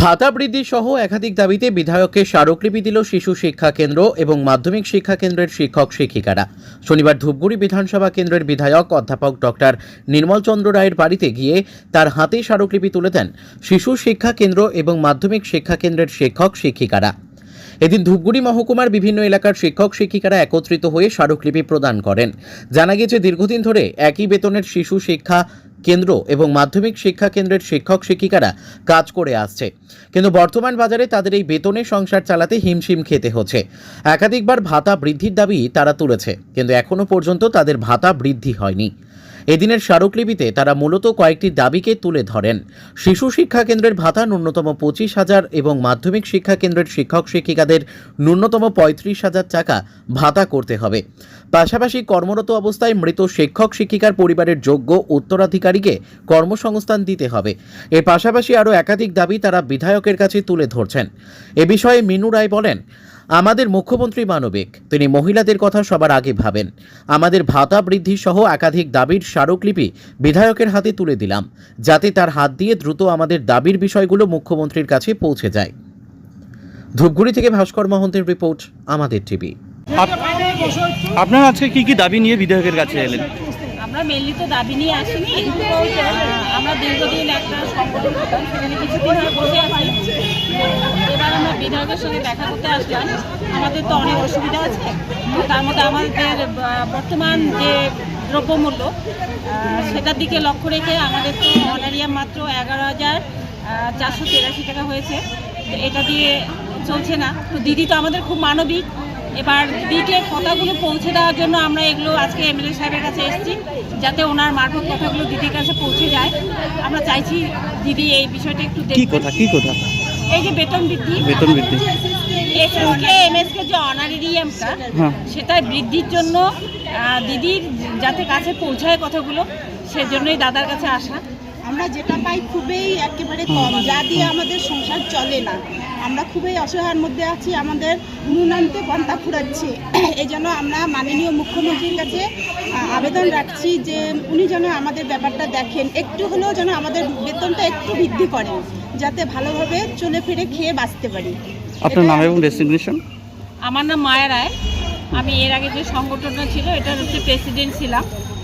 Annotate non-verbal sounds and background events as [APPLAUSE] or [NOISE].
ভাতা বৃদ্ধি সহ একাধিক দাবিতে বিধায়ককে স্মারকলিপি দিল শিশু শিক্ষা কেন্দ্র এবং মাধ্যমিক শিক্ষা কেন্দ্রের শিক্ষক শিক্ষিকারা। শনিবার ধূপগুড়ি বিধানসভা কেন্দ্রের বিধায়ক অধ্যাপক ডক্টর নির্মল চন্দ্র রায়ের বাড়িতে গিয়ে তার হাতে স্মারকলিপি তুলে দেন শিশু শিক্ষা কেন্দ্র এবং মাধ্যমিক শিক্ষা কেন্দ্রের শিক্ষক শিক্ষিকারা। এদিন ধূপগুড়ি মহকুমার বিভিন্ন এলাকার শিক্ষক শিক্ষিকারা একত্রিত হয়ে স্মারকলিপি প্রদান করেন। জানা গেছে দীর্ঘদিন ধরে একই বেতনের শিশু শিক্ষা কেন্দ্র এবং মাধ্যমিক শিক্ষা কেন্দ্রের শিক্ষক শিক্ষিকারা কাজ করে আসছে। কিন্তু বর্তমান বাজারে তাদের এই বেতনে সংসার চালাতে হিমশিম খেতে হচ্ছে। একাধিকবার ভাতা বৃদ্ধির দাবি তারা তুলেছে, কিন্তু এখনও পর্যন্ত তাদের ভাতা বৃদ্ধি হয়নি। এদিনের স্মারকলিপিতে তারা মূলত কয়েকটি দাবিকে তুলে ধরেন। শিশু শিক্ষা কেন্দ্রের ভাতা ন্যূনতম পঁচিশ হাজার এবং মাধ্যমিক শিক্ষা কেন্দ্রের শিক্ষক শিক্ষিকাদের ন্যূনতম পঁয়ত্রিশ হাজার টাকা ভাতা করতে হবে। পাশাপাশি কর্মরত অবস্থায় মৃত শিক্ষক শিক্ষিকার পরিবারের যোগ্য উত্তরাধিকারীকে কর্মসংস্থান দিতে হবে। এর পাশাপাশি আরও একাধিক দাবি তারা বিধায়কের কাছে তুলে ধরছেন। এ বিষয়ে মিনু রায় বলেন আমাদের মুখ্যমন্ত্রী মানবিক তিনি মহিলাদের কথা সবার আগে ভাবেন। আমাদের ভাতা বৃদ্ধি সহ একাধিক দাবির স্মারকলিপি বিধায়কের হাতে তুলে দিলাম যাতে তার হাত দিয়ে দ্রুত আমাদের দাবির বিষয়গুলো মুখ্যমন্ত্রীর কাছে পৌঁছে যায়। ধূপগুড়ি থেকে ভাস্কর মহন্তের রিপোর্ট আমাদের টিভি। আপ- আপনারা আজকে কি কি দাবি নিয়ে বিধায়কের কাছে এলেন? আমরা মেনলি তো দাবি নিয়ে আসিনি আমরা দীর্ঘদিন একটা সংগঠন করতাম সেখানে কিছুদিন বসে বিধায়কের সঙ্গে দেখা করতে আসলাম। আমাদের তো অনেক অসুবিধা আছে। তার মধ্যে আমাদের বর্তমান যে দ্রব্যমূল্য সেটার দিকে লক্ষ্য রেখে আমাদের তো অনারিয়াম মাত্র এগারো হাজার চারশো তেরাশি টাকা হয়েছে। এটা দিয়ে চলছে না। তো দিদি তো আমাদের খুব মানবিক। এবার দিদিকে কথাগুলো পৌঁছে দেওয়ার জন্য আমরা এগুলো আজকে এমএলএ সাহেবের কাছে এসেছি যাতে ওনার মারফত কথাগুলো দিদির কাছে পৌঁছে যায়। আমরা চাইছি দিদি এই বিষয়টা একটু দেখবেন। কথা কি কথা? এই যে বেতন বৃদ্ধি বেতন বৃদ্ধি। এসএসকে এমএসকে যে অনারিয়ামটা হ্যাঁ। সেটা বৃদ্ধির জন্য দিদির যাতে কাছে পৌঁছায় কথাগুলো সেজন্যই দাদার কাছে আসা। আমরা যেটা পাই খুবই একেবারে কম যা দিয়ে আমাদের সংসার চলে না। আমরা খুবই অসহায়ের মধ্যে আছি আমাদের নুন আনতে পন্থা ফুরাচ্ছে। [CLEARS THROAT] এই জন্য আমরা মাননীয় মুখ্যমন্ত্রীর কাছে আবেদন রাখছি যে উনি যেন আমাদের ব্যাপারটা দেখেন একটু হলেও যেন আমাদের বেতনটা একটু বৃদ্ধি করেন যাতে ভালোভাবে চলে ফিরে খেয়ে বাঁচতে পারি। আপনার নাম এবং ডেসিগনেশন আমার নাম মায়া রায়। আমি এর আগে যে সংগঠনটা ছিল এটার হচ্ছে প্রেসিডেন্ট ছিলাম।